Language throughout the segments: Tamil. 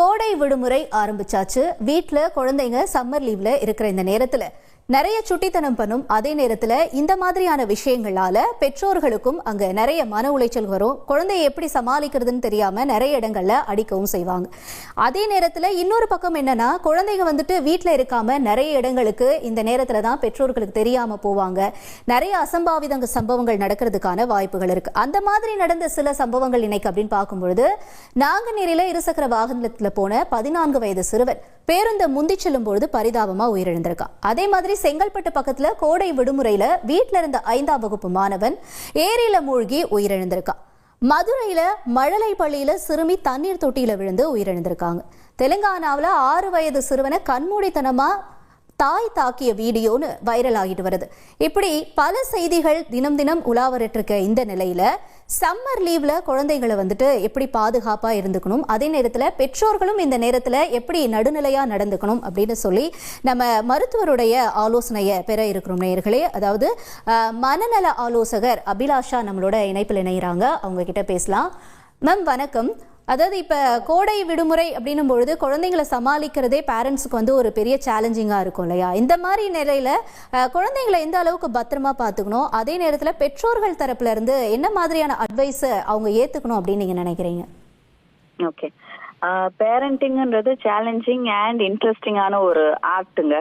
கோடை விடுமுறை ஆரம்பிச்சாச்சு. வீட்டில் குழந்தைங்க சம்மர் லீவ்ல இருக்கிற இந்த நேரத்தில் நிறைய சுட்டித்தனம் பண்ணும் அதே நேரத்தில் இந்த மாதிரியான விஷயங்களால பெற்றோர்களுக்கும் அங்க நிறைய மன உளைச்சல் வரும். குழந்தையை எப்படி சமாளிக்கிறதுன்னு தெரியாம நிறைய இடங்கள்ல அடிக்கவும் செய்வாங்க. அதே நேரத்தில் இன்னொரு பக்கம் என்னன்னா குழந்தைங்க வந்துட்டு வீட்டில் இருக்காம நிறைய இடங்களுக்கு இந்த நேரத்தில் தான் பெற்றோர்களுக்கு தெரியாம போவாங்க. நிறைய அசம்பாவித சம்பவங்கள் நடக்கிறதுக்கான வாய்ப்புகள் இருக்கு. அந்த மாதிரி நடந்த சில சம்பவங்கள் இன்னைக்கு அப்படின்னு பார்க்கும்பொழுது நாங்குநேரியில இருசக்கர வாகனத்தில் போன பதினான்கு வயது சிறுவன் பேருந்தை முந்தி செல்லும் பொழுது பரிதாபமா உயிரிழந்திருக்கான். அதே மாதிரி செங்கல்பட்டு பக்கத்துல கோடை விடுமுறையில வீட்ல இருந்த ஐந்தாம் வகுப்பு மாணவன் ஏரியில மூழ்கி உயிரிழந்திருக்கான் மதுரையில மழலை பள்ளியில சிறுமி தண்ணீர் தொட்டியில விழுந்து உயிரிழந்திருக்காங்க. தெலுங்கானாவுல ஆறு வயது சிறுவனை கண்மூடித்தனமா தாய் தாக்கிய வீடியோன்னு வைரல் ஆகிட்டு வருது. இப்படி பல செய்திகள் தினம் தினம் உலாவரிட்டு இருக்க இந்த நிலையில சம்மர் லீவ்ல குழந்தைகளை வந்துட்டு எப்படி பாதுகாப்பா இருந்துக்கணும்? அதே நேரத்துல பெற்றோர்களும் இந்த நேரத்துல எப்படி நடுநிலையா நடந்துக்கணும் அப்படின்னு சொல்லி நம்ம மருத்துவருடைய ஆலோசனையை பெற இருக்கிறோம் நேயர்களே. அதாவது மனநல ஆலோசகர் அபிலாஷா நம்மளோட இணைப்பில் இணைகிறாங்க அவங்க கிட்ட பேசலாம். மேம் வணக்கம். அதாவது இப்போ கோடை விடுமுறை அப்படின்னும் பொழுது குழந்தைங்களை சமாளிக்கிறதே பேரண்ட்ஸுக்கு வந்து ஒரு பெரிய சேலஞ்சிங்காக இருக்கும் இல்லையா? இந்த மாதிரி நிலையில குழந்தைங்களை எந்த அளவுக்கு பத்திரமா பார்த்துக்கணும்? அதே நேரத்தில் பெற்றோர்கள் தரப்புல இருந்து என்ன மாதிரியான அட்வைஸை அவங்க ஏற்றுக்கணும் அப்படின்னு நீங்கள் நினைக்கிறீங்க? ஓகே பேரண்டிங்ன்றது சேலஞ்சிங் அண்ட் இன்ட்ரெஸ்டிங்கான ஒரு ஆர்ட்டுங்க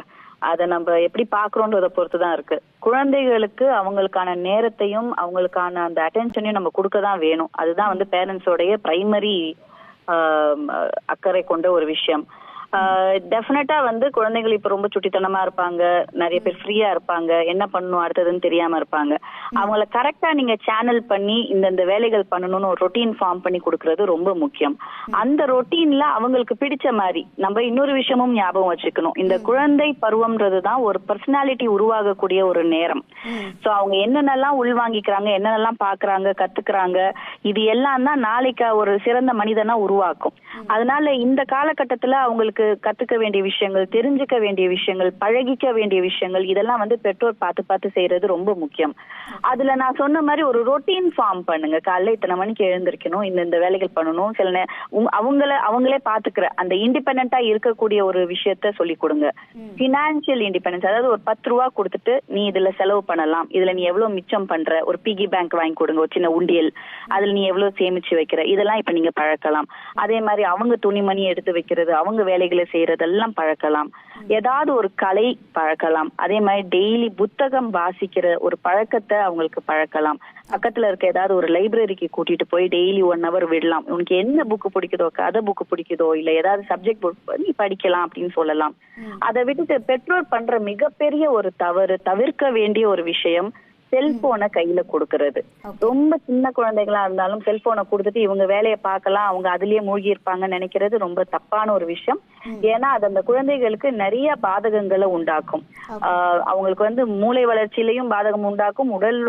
அதை நம்ம எப்படி பாக்குறோன்றத பொறுத்து தான் இருக்கு. குழந்தைகளுக்கு அவங்களுக்கான நேரத்தையும் அவங்களுக்கான அந்த அட்டென்ஷனையும் நம்ம கொடுக்க தான் வேணும். அதுதான் வந்து பேரண்ட்ஸோடைய பிரைமரி அக்கறை கொண்ட ஒரு விஷயம். டெஃபினட்டா வந்து குழந்தைகள் இப்ப ரொம்ப சுட்டித்தனமா இருப்பாங்க. நிறைய பேர் ஃப்ரீயா இருப்பாங்க. என்ன பண்ணணும் அடுத்ததுன்னு தெரியாம இருப்பாங்க. அவங்கள கரெக்டா நீங்க சேனல் பண்ணி இந்த இந்த வேலைகள் பண்ணணும்னு ஒரு ரொட்டீன் ஃபார்ம் பண்ணி கொடுக்கறது ரொம்ப முக்கியம். அந்த ரொட்டீன்ல அவங்களுக்கு பிடிச்ச மாதிரி நம்ம இன்னொரு விஷயமும் ஞாபகம் வச்சுக்கணும். இந்த குழந்தை பருவம்ன்றது தான் ஒரு பர்சனாலிட்டி உருவாகக்கூடிய ஒரு நேரம். சோ அவங்க என்னென்னலாம் உள்வாங்கிக்கிறாங்க என்னென்னலாம் பாக்குறாங்க கத்துக்கிறாங்க இது எல்லாம் தான் நாளைக்கு ஒரு சிறந்த மனிதனா உருவாக்கும். அதனால இந்த காலகட்டத்துல அவங்களுக்கு கத்துக்க வேண்டிய விஷயங்கள் தெரிஞ்சுக்க வேண்டிய விஷயங்கள் பழகிக்க வேண்டிய விஷயங்கள் இதெல்லாம் வந்து பெற்றோர் பார்த்து பார்த்து செய்யறது ரொம்ப முக்கியம். அதுல நான் சொன்ன மாதிரி ஒரு ரொட்டீன் ஃபார்ம் பண்ணுங்க. காலைல இத்தனை மணிக்கு எழுந்திருக்கணும் இந்த இந்த வேலைகள் பண்ணணும் சில அவங்கள அவங்களே பாத்துக்கிற அந்த இண்டிபெண்டா இருக்கக்கூடிய ஒரு விஷயத்த சொல்லி கொடுங்க. பினான்சியல் இண்டிபெண்டன்ஸ் அதாவது ஒரு பத்து ரூபா கொடுத்துட்டு நீ இதுல செலவு பண்ணலாம். இதுல நீ எவ்வளவு மிச்சம் பண்ற? ஒரு பிகி பேங்க் வாங்கி கொடுங்க ஒரு சின்ன உண்டியல். அதுல நீ எவ்வளவு சேமிச்சு வைக்கிற? இதெல்லாம் இப்ப நீங்க பழக்கலாம். அதே மாதிரி அவங்க துணிமணி எடுத்து வைக்கிறது அவங்க வேலைகளை செய்யறதெல்லாம் பழக்கலாம். ஏதாவது ஒரு கலை பழக்கலாம். அதே மாதிரி டெய்லி புத்தகம் வாசிக்கிற ஒரு பழக்கத்தை அவங்களுக்கு பழக்கலாம். பக்கத்துல இருக்க ஏதாவது ஒரு லைப்ரரிக்கு கூட்டிட்டு போய் டெய்லி ஒன் ஹவர் விடலாம். உனக்கு என்ன புக் பிடிக்குதோ கதை புக் பிடிக்குதோ இல்ல ஏதாவது சப்ஜெக்ட் புக் நீ படிக்கலாம் அப்படின்னு சொல்லலாம். அதை விட்டுட்டு பெற்றோர் பண்ற மிகப்பெரிய ஒரு தவறு தவிர்க்க வேண்டிய ஒரு விஷயம் செல்போனை கையில கொடுக்கறது. ரொம்ப சின்ன குழந்தைகளா இருந்தாலும் செல்போனை கொடுத்துட்டு இவங்க வேலையை பார்க்கலாம் அவங்க அதுலயே மூழ்கி இருப்பாங்கன்னு நினைக்கிறது ரொம்ப தப்பான ஒரு விஷயம். ஏன்னா அது அந்த குழந்தைகளுக்கு நிறைய பாதகங்களை உண்டாக்கும். அவங்களுக்கு வந்து மூளை வளர்ச்சியிலையும் பாதகம் உண்டாக்கும் உடல்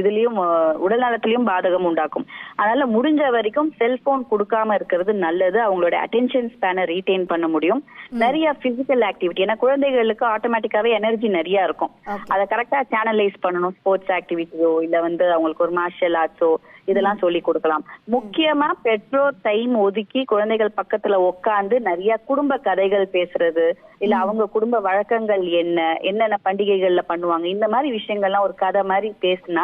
இதுலயும் உடல் நலத்திலயும் பாதகம் உண்டாக்கும். அதனால முடிஞ்ச வரைக்கும் செல்போன் கொடுக்காம இருக்கிறது நல்லது. அவங்களோட அட்டென்ஷன் ஸ்பேனை ரீடைன் பண்ண முடியும். நிறைய பிசிக்கல் ஆக்டிவிட்டி ஏன்னா குழந்தைகளுக்கு ஆட்டோமேட்டிக்காவே எனர்ஜி நிறைய இருக்கும். அதை கரெக்டா சேனலைஸ் பண்ணணும். ஸ்போர்ட்ஸ் ஆக்டிவிட்டியோ இல்ல வந்து அவங்களுக்கு ஒரு மார்ஷியல் ஆர்ட்ஸோ இதெல்லாம் சொல்லி கொடுக்கலாம். முக்கியமா பெற்றோர் டைம் ஒதுக்கி குழந்தைகள் பக்கத்துல உட்கார்ந்து நிறைய குடும்ப கதைகள் பேசுறது இல்ல அவங்க குடும்ப வழக்கங்கள் என்ன என்னென்ன பண்டிகைகள்ல பண்ணுவாங்க இந்த மாதிரி விஷயங்கள்லாம் ஒரு கதை மாதிரி பேசினா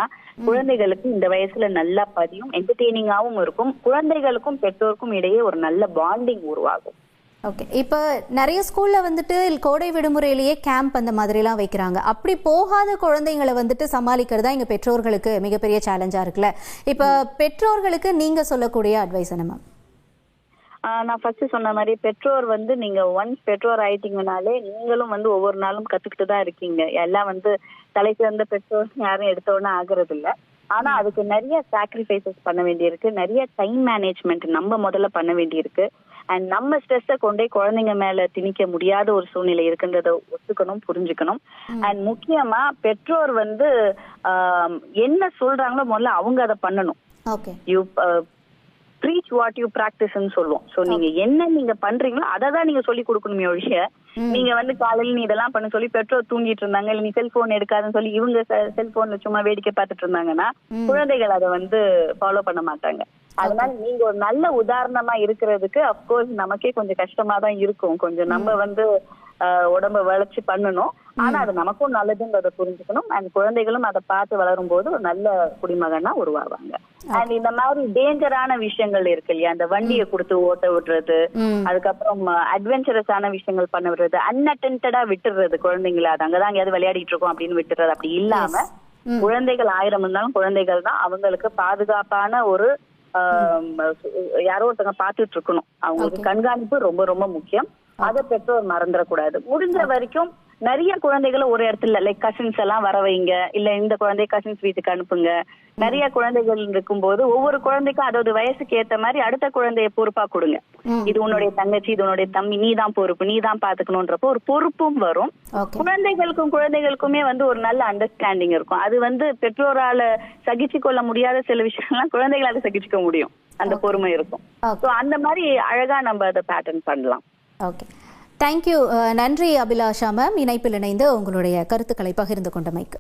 குழந்தைகளுக்கு இந்த வயசுல நல்லா பதியும் என்டர்டெய்னிங்காவும் இருக்கும். குழந்தைகளுக்கும் பெற்றோருக்கும் இடையே ஒரு நல்ல பாண்டிங் உருவாகும். ஓகே இப்போ நிறைய ஸ்கூல்ல வந்துட்டு கோடை விடுமுறையிலேயே கேம்ப் அந்த மாதிரிலாம் வைக்கிறாங்க. அப்படி போகாத குழந்தைங்களை வந்துட்டு சமாளிக்கிறது தான் எங்க பெற்றோர்களுக்கு மிகப்பெரிய சேலஞ்சா இருக்குல்ல? இப்போ பெற்றோர்களுக்கு நீங்க சொல்லக்கூடிய அட்வைஸ் என்ன மேம் நான் ஃபர்ஸ்ட் சொன்ன மாதிரி பெற்றோர் வந்து நீங்க ஒன்ஸ் பெற்றோர் ஆயிட்டீங்கனாலே நீங்களும் வந்து ஒவ்வொரு நாளும் கத்துக்கிட்டு தான் இருக்கீங்க. எல்லாம் வந்து தலை சிறந்த பெற்றோர் யாரும் எடுத்த உடனே ஆகுறது இல்ல ஆனா அதுக்கு நிறைய சாக்ரிஃபைசஸ் பண்ண வேண்டியிருக்கு. நிறைய டைம் மேனேஜ்மெண்ட் நம்ம முதல்ல பண்ண வேண்டியிருக்கு. அண்ட் நம்ம ஸ்ட்ரெஸ்ஸை கொண்டே குழந்தைங்க மேல திணிக்க முடியாத ஒரு சூழ்நிலை இருக்குன்றத ஒத்துக்கணும் புரிஞ்சுக்கணும். அண்ட் முக்கியமா பெற்றோர் வந்து என்ன சொல்றாங்களோ முதல்ல அவங்க அதை பண்ணணும். ப்ரீச் வாட் யூ பிராக்டிஸ்ன்னு சொல்லுவோம். சோ நீங்க என்ன நீங்க பண்றீங்களோ அதை தான் நீங்க சொல்லி கொடுக்கணுமே ஒழிய நீங்க வந்து காலையில நீ இதெல்லாம் பண்ண சொல்லி பெற்றோர் தூங்கிட்டு இருந்தாங்க இல்ல நீ செல்போன் எடுக்காதுன்னு சொல்லி இவங்க செல்போன்ல சும்மா வேடிக்கை பார்த்துட்டு இருந்தாங்கன்னா குழந்தைகள் அதை வந்து ஃபாலோ பண்ண மாட்டாங்க. அதனால நீங்க ஒரு நல்ல உதாரணமா இருக்கிறதுக்கு அப்கோர்ஸ் நமக்கே கொஞ்சம் கஷ்டமா தான் இருக்கும். கொஞ்சம் நம்ம வந்து உடம்ப வளைச்சு பண்ணணும். ஆனா அது நமக்கும் நல்லதுன்றத புரிஞ்சுக்கணும். அண்ட் குழந்தைகளும் அதை பார்த்து வளரும் போது ஒரு நல்ல குடிமகனா உருவாவாங்க. அண்ட் இந்த மாதிரி டேஞ்சரான விஷயங்கள் இருக்கு இல்லையா? அந்த வண்டியை கொடுத்து ஓட்ட விடுறது. அதுக்கப்புறம் அட்வென்ச்சரஸான விஷயங்கள் பண்ண விடுறது அன்அட்டென்டடா விட்டுறது குழந்தைங்களை. அது அங்கதான் எங்கேயாவது விளையாடிட்டு இருக்கோம் அப்படின்னு விட்டுறது அப்படி இல்லாம குழந்தைகள் ஆயிரம் இருந்தாலும் குழந்தைகள் தான் அவங்களுக்கு பாதுகாப்பான ஒரு யாரோ ஒருத்தவங்க பார்த்துட்டு இருக்கணும். அவங்களுக்கு கண்காணிப்பு ரொம்ப ரொம்ப முக்கியம். அதை பெற்றோர் மறந்துடக்கூடாது. முடிஞ்ச வரைக்கும் நிறைய குழந்தைகளை ஒரு இடத்துல லைக் கசின்ஸ் எல்லாம் வர வைங்க இல்ல இந்த குழந்தை கசின்ஸ் வீட்டுக்கு அனுப்புங்க. நிறைய குழந்தைகள் இருக்கும்போது ஒவ்வொரு குழந்தைக்கும் அதோட வயசுக்கு ஏத்த மாதிரி அடுத்த குழந்தைய பொறுப்பா கொடுங்க. இது உன்னுடைய தங்கச்சி இது உன்னுடைய தம்பி நீ தான் பொறுப்பு நீ தான் பாத்துக்கணும்ன்றப்போ ஒரு பொறுப்பும் வரும். குழந்தைகளுக்கும் குழந்தைகளுக்குமே வந்து ஒரு நல்ல அண்டர்ஸ்டாண்டிங் இருக்கும். அது வந்து பெற்றோரால சகிச்சு கொள்ள முடியாத சில விஷயம்லாம் குழந்தைகளால சகிச்சுக்க முடியும். அந்த பொறுமை இருக்கும். சோ அந்த மாதிரி அழகா நம்ம அதை பேட்டர்ன் பண்ணலாம். ஓகே தேங்க்யூ uh, நன்றி அபிலாஷா மேம் இணைப்பில் இணைந்து உங்களுடைய கருத்துக்களை பகிர்ந்து கொண்டமைக்கு